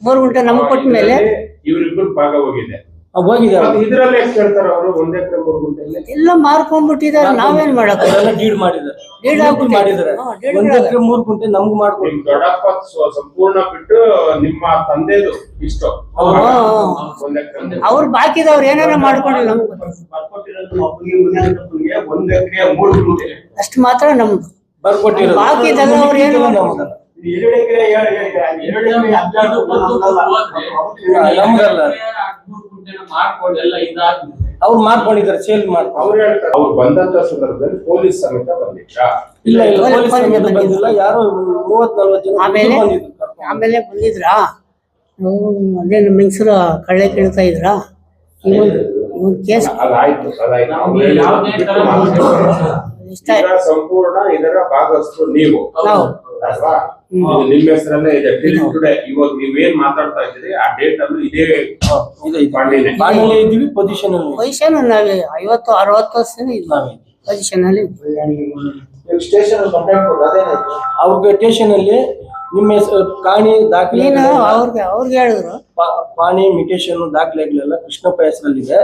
ಮೂರ್ ಗುಂಟೆ ನಮ್ಗೆ ಕೊಟ್ಟ ಮೇಲೆ. ಇವ್ರಿಬ್ರು ಭಾಗ ಹೋಗಿದೆ. ಹೋಗಿದೆ ಇದರಲ್ಲೇ ಅವರು? ಒಂದ್ ಎಕರೆ ಮೂರು ಗುಂಟೆಯಲ್ಲಿ? ಎಲ್ಲ ಮಾರ್ಕೊಂಡ್ಬಿಟ್ಟಿದ್ದಾರೆ. ನಾವೇನ್ ಮಾಡಕ್ ಅದೆಲ್ಲ ಡೀಡ್ ಮಾಡಿದ್ದಾರೆ. ಡೀಡ್ ಒಂದ್. ಎಕರೆ ಮೂರು ಗುಂಟೆ ನಮ್ಗೆ ಮಾಡ್ಕೊಡಿ ನಿಮ್ ದೊಡ್ಡಪ್ಪ ಸ್ವ- ಸಂಪೂರ್ಣ ಬಿಟ್ಟು ನಿಮ್ಮ ತಂದೆದು ಇಷ್ಟು. ಒಂದ್ ಎಕರೆ ಅವ್ರು ಬಾಕಿದವ್ರು ಏನಾರ ಮಾಡ್ಕೊಂಡಿಲ್ಲ. ನಮ್ಗೆ ಒಂದು ಎಕರೆ ಮೂರು ಗುಂಟೆ. ಅಷ್ಟು ಮಾತ್ರ ನಮ್ದು. ಬರ್ಕೊಟ್ಟಿರೋದು. ಬಾಕಿದೆಲ್ಲ ಅವ್ರು ಏನು ನಮ್ದಲ್ಲ. ಎರಡು ಎಕರೆ ಎರಡು ಎಕರೆ ಹದಿನಾರು ನಮ್ದಲ್ಲ. ಇದಾದ್ಮೇಲೆ ಅವ್ರು ಮಾಡ್ಕೊಂಡಿದ್ದಾರೆ ಸೇಲ್ ಮಾಡ್ಕೊಂಡು ಅವ್ರು ಹೇಳ್ತಾರೆ ಅವ್ರು ಬಂದಂತ ಸಂದರ್ಭದಲ್ಲಿ ಪೊಲೀಸ್ ಸಮೇತ ಬಂದಿದ್ರಾ ಇಲ್ಲ ಇಲ್ಲ ಪೊಲೀಸ್ ಬಂದಿಲ್ಲ. ಸಮೇತ ಬಂದಿಲ್ಲ. ಯಾರೋ ಮೂವತ್ ನಲ್ವತ್ತು ಜನ ಆಮೇಲೆ ಬಂದಿದ್ರು. ಆಮೇಲೆ ಬಂದಿದ್ರಾ? ಅದೇ ನಮ್ಮ ಹೆಂಗಸರು ಕಳ್ಳೆ ಕೇಳ್ತಾ ಇದ್ರಾ? ಒಂದು ಕೇಸ್ ಅದಾಯ್ತು ಅದಾಯ್ತು ಸಂಪೂರ್ಣ ಇದರ ಭಾಗಸ್ಥರು ನೀವು. ಅಲ್ವಾ. ಇದು ನಿಮ್ಮ ಹೆಸರಲ್ಲೇ ಇದೆ. Till today ಇವಾಗ ನೀವೇನ್ ಮಾತಾಡ್ತಾ ಇದ್ದೀರಿ ಆ ಡೇಟ್ ಅದು ಇದೇ ಇದೆ ಇದೆ. ಪಾಂಡಿನೇ ಬಾಣಲೆ ಇದ್ದೀವಿ ಪೊಸಿಷನ್ ಅಲ್ಲಿ ಪೊಸಿಷನ್ ನಾವೇ ಐವತ್ತು ಅರವತ್ತು ವರ್ಷ ನಾವೇ ಪೊಸಿಷನ್ ಅಲ್ಲಿ. ಸ್ಟೇಷನ್ ಕಂಪ್ಲೇಂಟ್ ಅದೇನಾಯ್ತು ಅವ್ರಿಗೆ ಸ್ಟೇಷನ್ ಅಲ್ಲಿ ನಿಮ್ಮ ಹೆಸರು ಕಾಣಿ ದಾಖಲೆ ನೀನು ಅವ್ರಿಗೆ ಅವ್ರಿಗೆ ಹೇಳಿದ್ರು. ಪಾ- ಪಾಣಿ ಮಿಟೇಷನ್ ದಾಖಲೆಗಳೆಲ್ಲ ಕೃಷ್ಣಪ್ಪ ಹೆಸರಲ್ಲಿದೆ.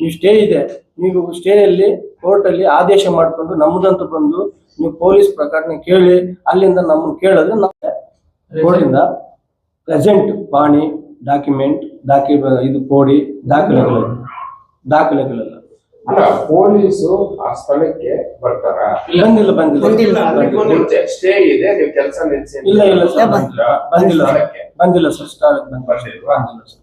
ನೀವು ಸ್ಟೇ ಇದೆ. ನೀವು ಸ್ಟೇ ಅಲ್ಲಿ ಕೋರ್ಟ್ ಅಲ್ಲಿ ಆದೇಶ ಮಾಡ್ಕೊಂಡು ನಮ್ಮದಂತ ಬಂದು ನೀವು ಪೊಲೀಸ್ ಪ್ರಕರಣ ಕೇಳಿ ಅಲ್ಲಿಂದ ನಮ್ಮನ್ನು ಕೇಳಿದ್ರೆ ನಮ್ಮಿಂದ ಪ್ರೆಸೆಂಟ್ ಪಾಣಿ ಡಾಕ್ಯುಮೆಂಟ್ ಡಾಕ್ಯು ಇದು ಕೋಡಿ ದಾಖಲೆಗಳು ದಾಖಲೆಗಳೆಲ್ಲ. ಅಲ್ಲ ಪೊಲೀಸು ಆ ಸ್ಥಳಕ್ಕೆ ಬರ್ತಾರ? ಬಂದಿಲ್ಲ ಬಂದಿಲ್ಲ. ಮುಂಚೆ ಸ್ಟೇ ಇದೆ ನೀವು ಕೆಲಸ ನಿಲ್ಸಿ ಇಲ್ಲ ಇಲ್ಲ ಸರ್ ಬಂದಿಲ್ಲ. ಬಂದಿಲ್ಲ. ಸರ್ ಸ್ಥಳಕ್ಕೆ ಬಂದಿಲ್ಲ ಬಂದಿಲ್ಲ ಸರ್.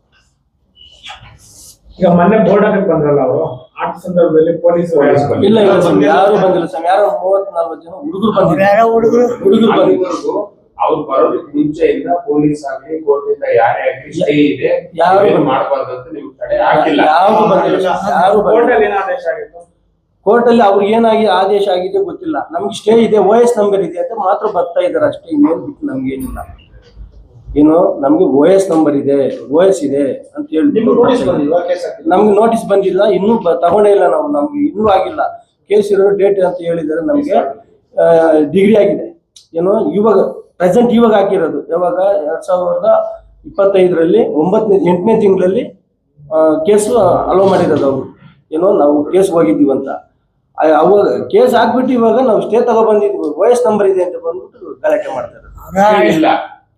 ಈಗ ಮೊನ್ನೆ ಬೋರ್ಡ್ ಹಾಕಕ್ ಬಂದ್ರಲ್ಲ ಅವರು? ಆ ಸಂದರ್ಭದಲ್ಲಿ ಪೊಲೀಸರು ಪೊಲೀಸ್. ಇಲ್ಲ ಇಲ್ಲ ಸರ್ ಯಾರು ಬಂದಿಲ್ಲ ಸರ್ ಯಾರೋ ಮೂವತ್ ನಾಲ್ಕು ಜನ ಹುಡುಗರು ಅವ್ರು ಬಂದಿಲ್ಲ ಯಾರೋ ಹುಡುಗರು? ಹುಡುಗರು ಬಂದಿರೋದು ಅಲ್ಲಿವರೆಗೂ ಅವ್ರು ಬರೋದಕ್ಕೆ ಮುಂಚೆಯಿಂದ ಪೊಲೀಸ್ ಆಗಲಿ ಕೋರ್ಟ್ ಇಂದ ಯಾರೇ ಆಗಲಿ ಸ್ಟೇ ಇದೆ. ಯಾರು ಮಾಡಬಾರ್ದು ಅಂತ ನಿಮ್ ಕಡೆ ಹಾಕಿಲ್ಲ. ಯಾರು ಬಂದಿಲ್ಲ ಯಾರು ಕೋರ್ಟ್ ಅಲ್ಲಿ ಏನು ಆದೇಶ ಆಗಿತ್ತು? ಕೋರ್ಟ್ ಅಲ್ಲಿ ಅವ್ರಿಗೆ ಏನಾಗಿ ಆದೇಶ ಆಗಿದೆ ಗೊತ್ತಿಲ್ಲ. ನಮ್ಗೆ ಸ್ಟೇ ಇದೆ ಓ ನಂಬರ್ ಇದೆ ಅಂತ ಮಾತ್ರ ಬರ್ತಾ ಇದಾರೆ ಅಷ್ಟೇ ಇನ್ನೇನು ಬಿಟ್ಟು ನಮ್ಗೆ ಏನಿಲ್ಲ. ಏನು ನಮ್ಗೆ ಓ ಎಸ್ ನಂಬರ್ ಇದೆ ಓ ಎಸ್ ಇದೆ ಅಂತ ಹೇಳಿ ನಿಮ್ಗೆ ನೋಟಿಸ್ ಬಂದಿಲ್ಲ ಇನ್ನೂ ಬ- ತಗೊಂಡೇ ಇಲ್ಲ ನಾವು ನಮ್ಗೆ ಇನ್ನೂ ಆಗಿಲ್ಲ. ಕೇಸ್ ಇರೋ ಡೇಟ್ ಅಂತ ಹೇಳಿದರೆ ನಮ್ಗೆ ಡಿಗ್ರಿ ಆಗಿದೆ. ಏನು ಇವಾಗ ಪ್ರೆಸೆಂಟ್ ಇವಾಗ ಹಾಕಿರೋದು. ಯಾವಾಗ? ಎರಡ್ ಸಾವಿರದ ಇಪ್ಪತ್ತೈದರಲ್ಲಿ ಒಂಬತ್ತನೇ ಎಂಟನೇ ತಿಂಗಳಲ್ಲಿ ಕೇಸು ಅಲೋ ಮಾಡಿರೋದು ಅವರು. ಏನೋ ನಾವು ಕೇಸ್ ಹೋಗಿದ್ದೀವಿ ಅಂತ ಅವಾಗ ಕೇಸ್ ಹಾಕ್ಬಿಟ್ಟು ಇವಾಗ ನಾವು ಸ್ಟೇ ತಗೊಬಂದಿದ್ವಿ ವಯಸ್ ನಂಬರ್ ಇದೆ ಅಂತ ಬಂದ್ಬಿಟ್ಟು ಗಲಾಟೆ ಮಾಡ್ತಾರೆ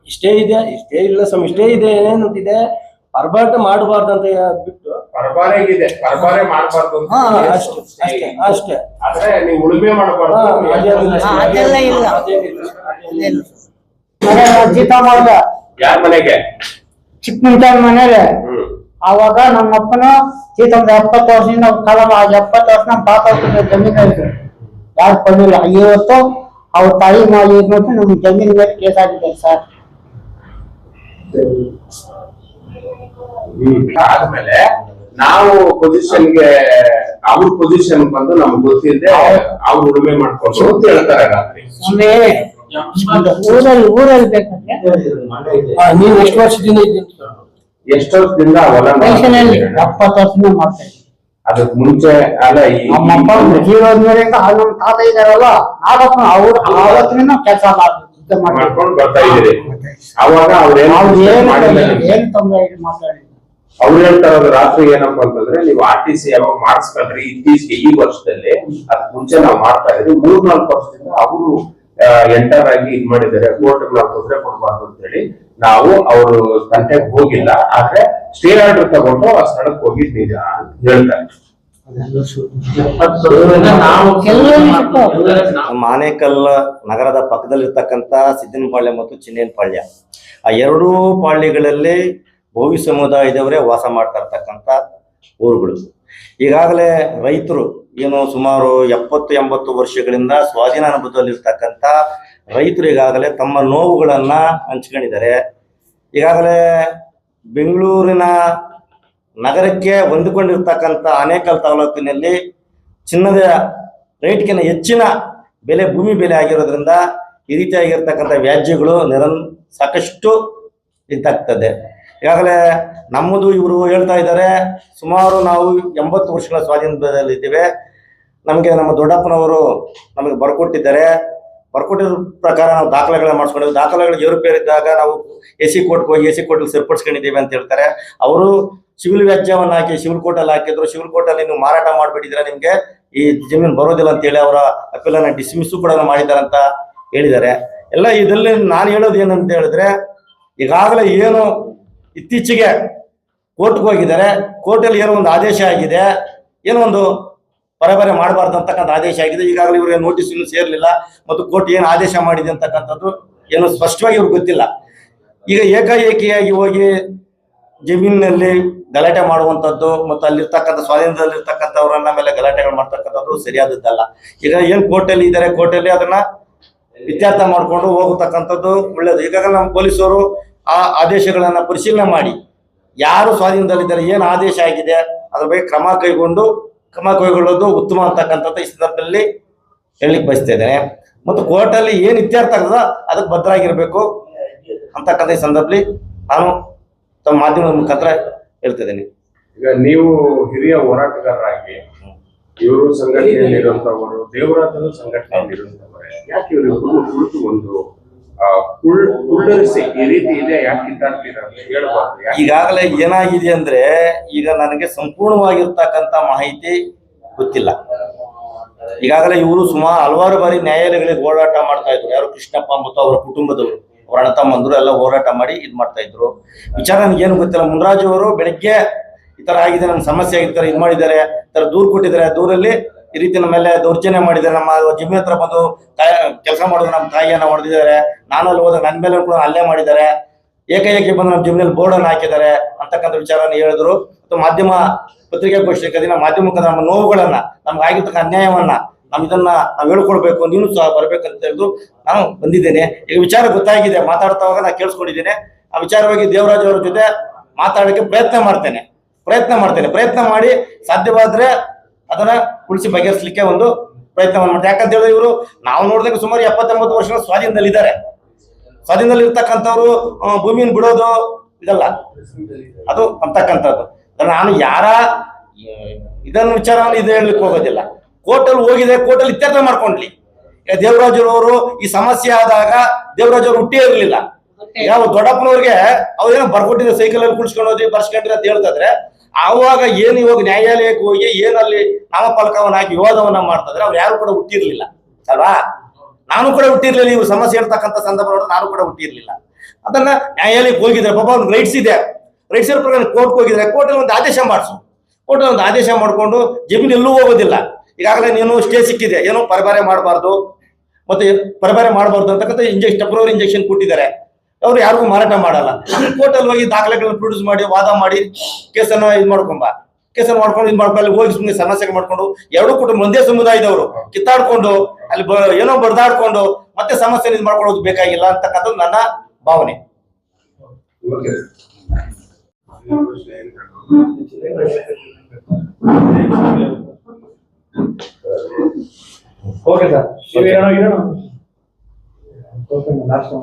ಸ್ಟೇ ಇದೆ ಇಷ್ಟೇ ಇಲ್ಲ ಸ್ವಾಮಿ ಇಷ್ಟೇ ಇದೆ ಏನೇನಂತಿದೆ? ಪರ್ಬಾಟ ಮಾಡಬಾರ್ದು ಅಂತ ಬಿಟ್ಟು ಪರಬಾರೆ ಮಾಡಬಾರ್ದು ಅಂತ ಹಾ, ಅಷ್ಟೇ ಅಷ್ಟೇ ಇದೆ. ಅಷ್ಟೇ. ಆದ್ರೆ ನೀವು ಉಳುಮೆ ಮಾಡಬಾರ್ದು. ಅದೆಲ್ಲ ಇಲ್ಲ. ಜೀತ ಮಾಡ್ದ ಯಾರ ಮನೆಗೆ? ಚಿಕ್ಕ ಮುಂಚಾನ್ ಮನೇಲಿ ಅವಾಗ ನಮ್ಮಅಪ್ಪನ ಜೀತ ಒಂದು ಎಪ್ಪತ್ತು ವರ್ಷದಿಂದ ಕಾಲ ಎಪ್ಪತ್ತು ವರ್ಷ ನಮ್ಮ ಪಾಪ ಜಮೀನು ಇತ್ತು ಯಾರು ಕೊಡಲಿಲ್ಲ. ಇವತ್ತು ಅವ್ರ ತಾಯಿ ಮಾಡಿ ನಮ್ಮ ಜಮೀನ್ ಮೇಲೆ ಕೇಸ್ ಆಗಿದೆ ಸರ್. ಆದ್ಮೇಲೆ ನಾವು ಪೊಸಿಷನ್ಗೆ ಅವ್ರ ಪೊಸಿಷನ್ ಬಂದು ನಮ್ಗೆ ಗೊತ್ತಿದ್ದೆ ಅವ್ರು ಉಳುಮೆ ಮಾಡ್ಕೊಂಡು ಅಂತ ಹೇಳ್ತಾರೆ ರಾತ್ರಿ. ಊರಲ್ಲಿ ಊರಲ್ಲಿ ಬೇಕಂದ್ರೆ ನೀವು ಎಷ್ಟು ವರ್ಷದಿಂದ ಇದ್ದೀನಿ ಎಷ್ಟು ವರ್ಷದಿಂದ ಹೊಲ ಪೆನ್ಷನಲ್ಲಿ? ಎಪ್ಪತ್ತು ವರ್ಷದಿಂದ ಮಾಡ್ತಾ ಅದಕ್ ಮುಂಚೆ ಅಲ್ಲ ಈ ನಮ್ಮ ಅಪ್ಪ ಜೀವನ ಮೇಲಿಂದ ಆ ನಮ್ಮ ತಾತ ಇದಾರಲ್ಲ ನಾಗಪ್ಪ ಅವ್ರು ಆವತ್ತಿನ ಕೆಲಸ ಮಾಡ್ಕೊಂಡು ಬರ್ತಾ ಇದೀರಿ ಅವಾಗ ಏನು ತೊಂದರೆ ಮಾತಾಡಿ. ಅವ್ರು ಹೇಳ್ತಾರ ಇರೋದು ರಾತ್ರಿ ಏನಪ್ಪಾ ಅಂತಂದ್ರೆ ನೀವು ಆರ್ ಟಿ ಸಿ ಯಾವಾಗ ಮಾಡಿಸ್ಕೊಂಡ್ರಿ ಇತ್ತೀಚೆಗೆ ಈ ವರ್ಷದಲ್ಲಿ ಅದ್ ಮುಂಚೆ ನಾವು ಮಾಡ್ತಾ ಇದ್ರಿ ಮೂರ್ ನಾಲ್ಕು ವರ್ಷದಿಂದ ಅವರು ಎಂಟರ್ ಆಗಿ ಇದ್ ಮಾಡಿದ್ದಾರೆ. ಕೋರ್ಟ್ ನಾವು ತೊಂದರೆ ಕೊಡಬಾರ್ದು ಅಂತ ಹೇಳಿ ನಾವು ಅವರು ತಂಟೆಗೆ ಹೋಗಿಲ್ಲ. ಆದ್ರೆ ಸ್ಟೇ ಆರ್ಡರ್ ತಗೊಂಡು ಆ ಸ್ಥಳಕ್ಕೆ ಹೋಗಿದ್ ನಿಜ ಅಂತ ಹೇಳ್ತಾರೆ. ಆನೇಕಲ್ ನಗರದ ಪಕ್ಕದಲ್ಲಿರ್ತಕ್ಕಂಥ ಸಿದ್ದನಪಾಳ್ಯ ಮತ್ತು ಚಿನ್ನೇನಪಾಳ್ಯ ಆ ಎರಡೂ ಪಾಳ್ಯಗಳಲ್ಲಿ ಭೋವಿ ಸಮುದಾಯದವರೇ ವಾಸ ಮಾಡ್ತಾ ಇರ್ತಕ್ಕಂಥ ಊರುಗಳು. ಈಗಾಗಲೇ ರೈತರು ಏನು ಸುಮಾರು ಎಪ್ಪತ್ತು, ಎಂಬತ್ತು ವರ್ಷಗಳಿಂದ ಸ್ವಾಧೀನ ಅನುಭವದಲ್ಲಿರ್ತಕ್ಕಂಥ ರೈತರು ಈಗಾಗಲೇ ತಮ್ಮ ನೋವುಗಳನ್ನ ಹಂಚ್ಕೊಂಡಿದ್ದಾರೆ. ಈಗಾಗಲೇ ಬೆಂಗಳೂರಿನ ನಗರಕ್ಕೆ ಹೊಂದಿಕೊಂಡಿರ್ತಕ್ಕಂಥ ಆನೇಕಲ್ ತಾಲೂಕಿನಲ್ಲಿ ಚಿನ್ನದ ರೇಟ್ಗಿಂತ ಹೆಚ್ಚಿನ ಬೆಲೆ, ಭೂಮಿ ಬೆಲೆ ಆಗಿರೋದ್ರಿಂದ ಈ ರೀತಿಯಾಗಿರ್ತಕ್ಕಂಥ ವ್ಯಾಜ್ಯಗಳು ನಿರನ್, ಸಾಕಷ್ಟು ಇದಾಗ್ತದೆ. ಈಗಾಗಲೇ ನಮ್ಮದು ಇವರು ಹೇಳ್ತಾ ಇದ್ದಾರೆ, ಸುಮಾರು ನಾವು ಎಂಬತ್ತು ವರ್ಷಗಳ ಸ್ವಾಧೀನದಲ್ಲಿದ್ದೇವೆ. ನಮಗೆ ನಮ್ಮ ದೊಡ್ಡಪ್ಪನವರು ನಮಗೆ ಬರ್ಕೊಟ್ಟಿದ್ದಾರೆ. ಬರ್ಕೊಟ್ಟಿರೋ ಪ್ರಕಾರ ನಾವು ದಾಖಲೆಗಳನ್ನ ಮಾಡಿಸ್ಕೊಂಡಿದ್ವಿ. ದಾಖಲೆಗಳು ಏರುಪೇರಿದ್ದಾಗ ನಾವು ಎ ಸಿ ಕೋರ್ಟ್ಗೆ ಹೋಗಿ ಎ ಸಿ ಕೋರ್ಟ್ಗೆ ಸೇರ್ಪಡಿಸ್ಕೊಂಡಿದ್ದೀವಿ ಅಂತ ಹೇಳ್ತಾರೆ. ಅವರು ಸಿವಿಲ್ ವ್ಯಾಜ್ಯವನ್ನು ಹಾಕಿ ಸಿವಿಲ್ ಕೋರ್ಟಲ್ಲಿ ಹಾಕಿದ್ರು ಸಿವಿಲ್ ಕೋರ್ಟಲ್ಲಿ ನೀವು ಮಾರಾಟ ಮಾಡಿಬಿಟ್ಟಿದ್ರೆ ನಿಮಗೆ? ಈ ಜಮೀನು ಬರೋದಿಲ್ಲ ಅಂತೇಳಿ ಅವರ ಅಪೀಲನ್ನು ಡಿಸ್ಮಿಸ್ಸು ಕೂಡ ಮಾಡಿದ್ದಾರೆ ಅಂತ ಹೇಳಿದ್ದಾರೆ. ಎಲ್ಲ ಇದರಲ್ಲಿ ನಾನು ಹೇಳೋದು ಏನಂತ ಹೇಳಿದ್ರೆ, ಈಗಾಗಲೇ ಏನು ಇತ್ತೀಚೆಗೆ ಕೋರ್ಟ್ಗೆ ಹೋಗಿದ್ದಾರೆ. ಕೋರ್ಟಲ್ಲಿ ಏನೋ ಒಂದು ಆದೇಶ ಆಗಿದೆ. ಏನೋ ಒಂದು ಪರಬರೆ ಮಾಡಬಾರ್ದು ಅಂತಕ್ಕಂಥ ಆದೇಶ ಆಗಿದೆ. ಈಗಾಗಲೇ ಇವರಿಗೆ ನೋಟಿಸ್ ಇನ್ನೂ ಸೇರಲಿಲ್ಲ. ಮತ್ತು ಕೋರ್ಟ್ ಏನು ಆದೇಶ ಮಾಡಿದೆ ಅಂತಕ್ಕಂಥದ್ದು ಏನು ಸ್ಪಷ್ಟವಾಗಿ ಇವ್ರಿಗೆ ಗೊತ್ತಿಲ್ಲ. ಈಗ ಏಕಾಏಕಿಯಾಗಿ ಹೋಗಿ ಜಮೀನಿನಲ್ಲಿ ಗಲಾಟೆ ಮಾಡುವಂಥದ್ದು ಮತ್ತು ಅಲ್ಲಿರ್ತಕ್ಕಂಥ ಸ್ವಾಧೀನದಲ್ಲಿರ್ತಕ್ಕಂಥವ್ರನ್ನ ಮೇಲೆ ಗಲಾಟೆಗಳು ಮಾಡ್ತಕ್ಕಂಥದ್ದು ಸರಿಯಾದದ್ದಲ್ಲ. ಈಗ ಏನ್ ಕೋರ್ಟಲ್ಲಿ ಇದ್ದಾರೆ ಕೋರ್ಟಲ್ಲಿ ಅದನ್ನ ಇತ್ಯರ್ಥ ಮಾಡಿಕೊಂಡು ಹೋಗತಕ್ಕಂಥದ್ದು ಒಳ್ಳೇದು. ಈಗಾಗಲೇ ನಮ್ಮ ಪೊಲೀಸರು ಆ ಆದೇಶಗಳನ್ನು ಪರಿಶೀಲನೆ ಮಾಡಿ. ಯಾರು ಸ್ವಾಧೀನದಲ್ಲಿದ್ದಾರೆ, ಏನು ಆದೇಶ ಆಗಿದೆ, ಅದ್ರ ಬಗ್ಗೆ ಕ್ರಮ ಕೈಗೊಂಡು, ಕ್ರಮ ಕೈಗೊಳ್ಳೋದು ಉತ್ತಮ ಅಂತಕ್ಕಂಥದ್ದು ಈ ಸಂದರ್ಭದಲ್ಲಿ ಹೇಳಲಿಕ್ಕೆ ಬಯಸ್ತಾ ಇದ್ದೇನೆ ಮತ್ತು ಕೋರ್ಟಲ್ಲಿ ಏನು ಇತ್ಯರ್ಥ ಆಗ್ತದ ಅದಕ್ಕೆ ಭದ್ರಾಗಿರಬೇಕು ಅಂತಕ್ಕಂಥ ಈ ಸಂದರ್ಭದಲ್ಲಿ ನಾನು ತಮ್ಮ ಮಾಧ್ಯಮದ ಮುಖಾಂತರ ಹೇಳ್ತಾ ಇದ್ದೇನೆ ಈಗ ನೀವು ಹಿರಿಯ ಹೋರಾಟಗಾರರಾಗಿ ಇವರು ಸಂಘಟನೆಯಲ್ಲಿರುವಂತವರು ದೇವರಾಜರು ಸಂಘಟನೆಯಲ್ಲಿರುವಂತವರೇ ಯಾಕೆ ಇವರು ಕುಳಿತು ಒಂದು ಈಗಾಗಲೇ ಏನಾಗಿದೆ ಅಂದ್ರೆ ಈಗ ನನಗೆ ಸಂಪೂರ್ಣವಾಗಿರ್ತಕ್ಕಂತ ಮಾಹಿತಿ ಗೊತ್ತಿಲ್ಲ. ಈಗಾಗಲೇ ಇವರು ಸುಮಾರು ಹಲವಾರು ಬಾರಿ ನ್ಯಾಯಾಲಯಗಳಿಗೆ ಹೋರಾಟ ಮಾಡ್ತಾ ಇದ್ರು. ಯಾರು ಕೃಷ್ಣಪ್ಪ ಮತ್ತು ಅವರ ಕುಟುಂಬದವರು. ಅವರ ಅಣ್ಣ ಎಲ್ಲ ಹೋರಾಟ ಮಾಡಿ ಇದ್ ಮಾಡ್ತಾ ಇದ್ರು. ವಿಚಾರ ನನಗೇನು ಗೊತ್ತಿಲ್ಲ. ಮುನ್ರಾಜು ಅವರು ಬೆಳಗ್ಗೆ ಈ ತರ ಆಗಿದೆ ನಮ್ಮ ಸಮಸ್ಯೆ ಆಗಿದೆ ಇದು ಮಾಡಿದ್ದಾರೆ ತರ ದೂರು ಕೊಟ್ಟಿದ್ದಾರೆ. ದೂರಲ್ಲಿ ಈ ರೀತಿ ನಮ್ಮ ಮೇಲೆ ದೌರ್ಜನ್ಯ ಮಾಡಿದ್ದಾರೆ. ನಮ್ಮ ಜಮೀನ್ ಹತ್ರ ಬಂದು ಕೆಲಸ ಮಾಡೋದು ನಮ್ಮ ತಾಯಿಯನ್ನ ಹೊಡೆದಿದ್ದಾರೆ. ನಾನು ಅಲ್ಲಿ ಹೋದಾಗ ನನ್ನ ಮೇಲೆ ಕೂಡ ಅಲ್ಲೇ ಮಾಡಿದ್ದಾರೆ. ಏಕೈಕಿ ಬಂದು ನಮ್ಮ ಜಮೀನಲ್ಲಿ ಬೋರ್ಡ್ ಅನ್ನು ಹಾಕಿದ್ದಾರೆ ಅಂತಕ್ಕಂಥ ವಿಚಾರವನ್ನು ಹೇಳಿದ್ರು. ಮತ್ತು ಮಾಧ್ಯಮ ಪತ್ರಿಕಾಗೋಷ್ಠಿ ಕದಿನ ಮಾಧ್ಯಮ ನಮ್ಮ ನೋವುಗಳನ್ನ, ನಮ್ಗೆ ಆಗಿರ್ತಕ್ಕ ಅನ್ಯಾಯವನ್ನ ಇದನ್ನ ನಾವು ಹೇಳ್ಕೊಳ್ಬೇಕು ನೀನು ಸಹ ಬರ್ಬೇಕಂತ ಹೇಳಿದ್ರು ನಾನು ಬಂದಿದ್ದೇನೆ. ಈಗ ವಿಚಾರ ಗೊತ್ತಾಗಿದೆ ಮಾತಾಡ್ತಾವಾಗ ನಾನು ಕೇಳಿಸ್ಕೊಂಡಿದ್ದೇನೆ. ಆ ವಿಚಾರವಾಗಿ ದೇವರಾಜ್ ಅವರ ಜೊತೆ ಮಾತಾಡಕ್ಕೆ ಪ್ರಯತ್ನ ಮಾಡ್ತೇನೆ. ಪ್ರಯತ್ನ ಮಾಡ್ತೇನೆ. ಪ್ರಯತ್ನ ಮಾಡಿ ಸಾಧ್ಯವಾದ್ರೆ ಅದನ್ನ ಉಳಿಸಿ ಬಗೆಹರಿಸಲಿಕ್ಕೆ ಒಂದು ಪ್ರಯತ್ನ ಮಾಡ್ತಾರೆ ಯಾಕಂತ ಹೇಳಿದ್ರೆ ಇವರು ನಾವು ನೋಡಿದಾಗ ಸುಮಾರು ಎಪ್ಪತ್ತೊಂಬತ್ತು ವರ್ಷಗಳ ಸ್ವಾಧೀನದಲ್ಲಿದ್ದಾರೆ ಸ್ವಾಧೀನದಲ್ಲಿ ಇರ್ತಕ್ಕಂಥವ್ರು ಭೂಮಿಯನ್ನು ಬಿಡೋದು ಇದಲ್ಲ. ಅದು ಅಂತಕ್ಕಂಥದ್ದು. ನಾನು ಯಾರ, ಇದನ್ನು ವಿಚಾರ ಇದು ಹೇಳಲಿಕ್ಕೆ ಹೋಗೋದಿಲ್ಲ. ಕೋರ್ಟಲ್ಲಿ ಹೋಗಿದೆ ಕೋರ್ಟಲ್ಲಿ ಇತ್ಯರ್ಥ ಮಾಡ್ಕೊಂಡ್ಲಿ. ದೇವರಾಜರವರು ಈ ಸಮಸ್ಯೆ ಆದಾಗ ದೇವರಾಜರು ಹುಟ್ಟೇ ಇರಲಿಲ್ಲ. ಯಾವ ದೊಡ್ಡಪ್ಪನವ್ರಿಗೆ ಅವ್ರೇನು ಬರ್ಕೊಟ್ಟಿದ್ರೆ ಸೈಕಲ್ ಅಲ್ಲಿ ಕುಡ್ಸ್ಕೊಂಡು ಹೋದ್ರಿ ಬರ್ಸ್ಕೊಂಡ್ರಿ ಅಂತ ಹೇಳ್ತಿದ್ರೆ ಆವಾಗ ಏನು ಇವಾಗ ನ್ಯಾಯಾಲಯಕ್ಕೆ ಹೋಗಿ ಏನಲ್ಲಿ ನಾಮಫಲಕವನ್ನ ಹಾಕಿ ವಿವಾದವನ್ನ ಮಾಡ್ತಾದ್ರೆ ಅವ್ರು ಯಾರು ಕೂಡ ಹುಟ್ಟಿರ್ಲಿಲ್ಲ ಅಲ್ವಾ? ನಾನು ಕೂಡ ಹುಟ್ಟಿರ್ಲಿಲ್ಲ ಇವ್ರು ಸಮಸ್ಯೆ ಇರ್ತಕ್ಕಂಥ ಸಂದರ್ಭ ನಾನು ಕೂಡ ಹುಟ್ಟಿರ್ಲಿಲ್ಲ. ಅದನ್ನ ನ್ಯಾಯಾಲಯಕ್ಕೆ ಹೋಗಿದ್ರೆ ಪಾಪ ಅವ್ರಿಗೆ ರೈಟ್ಸ್ ಇದೆ. ರೈಟ್ಸ್ ಇರೋ ಪ್ರಕಾರ ಕೋರ್ಟ್ಗೆ ಹೋಗಿದ್ರೆ ಕೋರ್ಟಲ್ಲಿ ಒಂದು ಆದೇಶ ಮಾಡಿಸು. ಕೋರ್ಟಲ್ಲಿ ಒಂದು ಆದೇಶ ಮಾಡಿಕೊಂಡು ಜಮೀನು ಎಲ್ಲೂ ಹೋಗೋದಿಲ್ಲ. ಈಗಾಗಲೇ ನೀನು ಸ್ಟೇ ಸಿಕ್ಕಿದೆ. ಏನು ಪರಬಾರೆ ಮಾಡಬಾರ್ದು. ಮತ್ತೆ ಪರಬಾರೆ ಮಾಡಬಾರ್ದು ಅಂತಕ್ಕಂಥ ಇಂಜೆಕ್ಷನ್ ಟೆಂಪ್ರವರಿ ಇಂಜೆಕ್ಷನ್ ಕೊಟ್ಟಿದ್ದಾರೆ. ಅವ್ರು ಯಾರಿಗೂ ಮಾರಾಟ ಮಾಡಲ್ಲ. ಕೋರ್ಟಲ್ಲಿ ಹೋಗಿ ದಾಖಲೆಗಳನ್ನ ಪ್ರೊಡ್ಯೂಸ್ ಮಾಡಿ ವಾದ ಮಾಡಿ ಕೇಸನ್ನ ಇದು ಮಾಡ್ಕೊಂಬ. ಕೇಸನ್ನ ಮಾಡ್ಕೊಂಡು ಇದು ಮಾಡ್ಕೊಂಡು ಅಲ್ಲಿ ಹೋಗಿ ಸುಮ್ಮನೆ ಸಮಸ್ಯೆ ಮಾಡ್ಕೊಂಡು ಎರಡು ಕುಟುಂಬ ಒಂದೇ ಸಮುದಾಯದವರು ಕಿತ್ತಾಡ್ಕೊಂಡು ಅಲ್ಲಿ ಬ- ಏನೋ ಬಡ್ದಾಡ್ಕೊಂಡು ಮತ್ತೆ ಸಮಸ್ಯೆ ಇದು ಮಾಡ್ಕೊಳ್ಳೋದು ಬೇಕಾಗಿಲ್ಲ ಅಂತಕ್ಕಂಥದ್ದು ನನ್ನ ಭಾವನೆ. Okay. Okay sir okay last